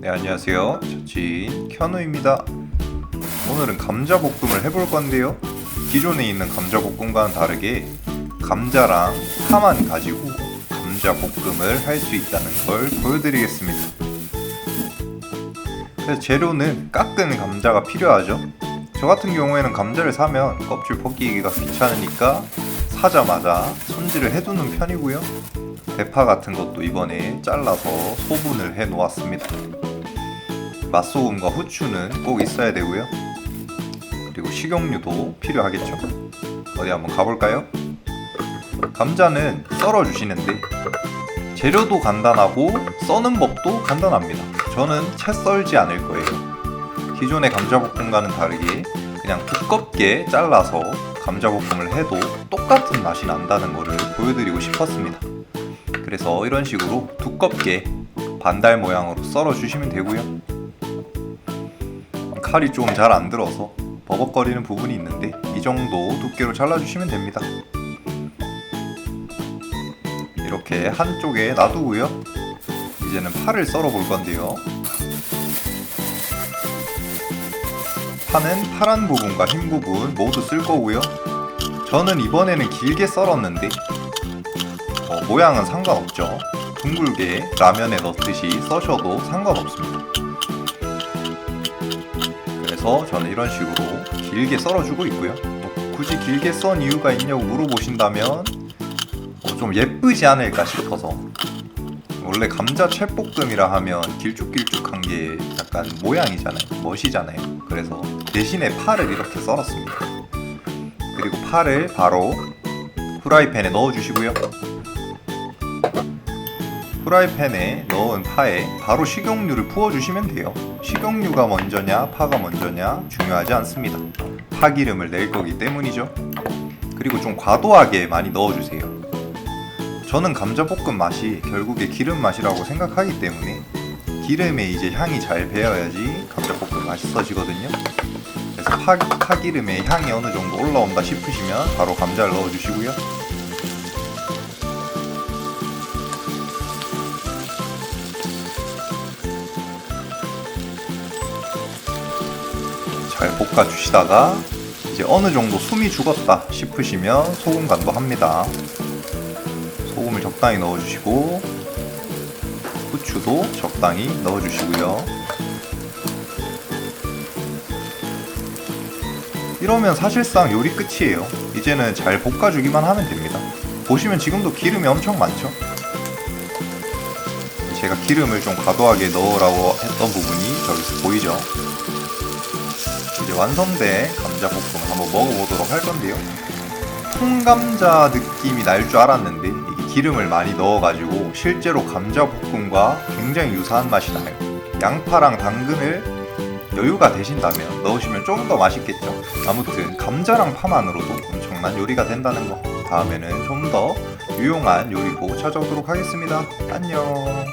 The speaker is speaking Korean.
네 안녕하세요. 저친 현우입니다. 오늘은 감자볶음을 해볼 건데요. 기존에 있는 감자볶음과는 다르게 감자랑 파만 가지고 감자볶음을 할 수 있다는 걸 보여드리겠습니다. 그래서 재료는 깎은 감자가 필요하죠. 저 같은 경우에는 감자를 사면 껍질 벗기기가 귀찮으니까 사자마자 손질을 해두는 편이고요. 대파 같은 것도 이번에 잘라서 소분을 해 놓았습니다. 맛소금과 후추는 꼭 있어야 되고요. 그리고 식용유도 필요하겠죠. 어디 한번 가볼까요? 감자는 썰어 주시는데 재료도 간단하고 써는 법도 간단합니다. 저는 채 썰지 않을 거예요. 기존의 감자볶음과는 다르게 그냥 두껍게 잘라서 감자볶음을 해도 똑같은 맛이 난다는 것을 보여드리고 싶었습니다. 그래서 이런 식으로 두껍게 반달 모양으로 썰어 주시면 되고요. 칼이 좀 잘 안 들어서 버벅거리는 부분이 있는데 이 정도 두께로 잘라 주시면 됩니다. 이렇게 한쪽에 놔두고요. 이제는 파를 썰어 볼 건데요. 파는 파란 부분과 흰 부분 모두 쓸 거고요. 저는 이번에는 길게 썰었는데 어, 모양은 상관없죠. 둥글게 라면에 넣듯이 써셔도 상관없습니다. 그래서 저는 이런 식으로 길게 썰어주고 있고요. 뭐 굳이 길게 썬 이유가 있냐고 물어보신다면 어, 좀 예쁘지 않을까 싶어서 원래 감자 채볶음이라 하면 길쭉길쭉한 게 약간 모양이잖아요. 멋이잖아요. 그래서 대신에 파를 이렇게 썰었습니다. 그리고 파를 바로 후라이팬에 넣어주시고요. 프라이팬에 넣은 파에 바로 식용유를 부어주시면 돼요. 식용유가 먼저냐, 파가 먼저냐 중요하지 않습니다. 파기름을 낼 거기 때문이죠. 그리고 좀 과도하게 많이 넣어주세요. 저는 감자볶음 맛이 결국에 기름 맛이라고 생각하기 때문에 기름에 이제 향이 잘 배어야지 감자볶음 맛있어지거든요. 그래서 파, 파기름에 향이 어느 정도 올라온다 싶으시면 바로 감자를 넣어주시고요. 잘 볶아 주시다가 이제 어느 정도 숨이 죽었다 싶으시면 소금 간도 합니다. 소금을 적당히 넣어 주시고 후추도 적당히 넣어 주시고요. 이러면 사실상 요리 끝이에요. 이제는 잘 볶아주기만 하면 됩니다. 보시면 지금도 기름이 엄청 많죠? 제가 기름을 좀 과도하게 넣으라고 했던 부분이 저기서 보이죠? 이제 완성된 감자볶음을 한번 먹어보도록 할 건데요. 통감자 느낌이 날 줄 알았는데 이게 기름을 많이 넣어가지고 실제로 감자볶음과 굉장히 유사한 맛이 나요. 양파랑 당근을 여유가 되신다면 넣으시면 조금 더 맛있겠죠. 아무튼 감자랑 파만으로도 엄청난 요리가 된다는 거. 다음에는 좀 더 유용한 요리고 찾아오도록 하겠습니다. 안녕.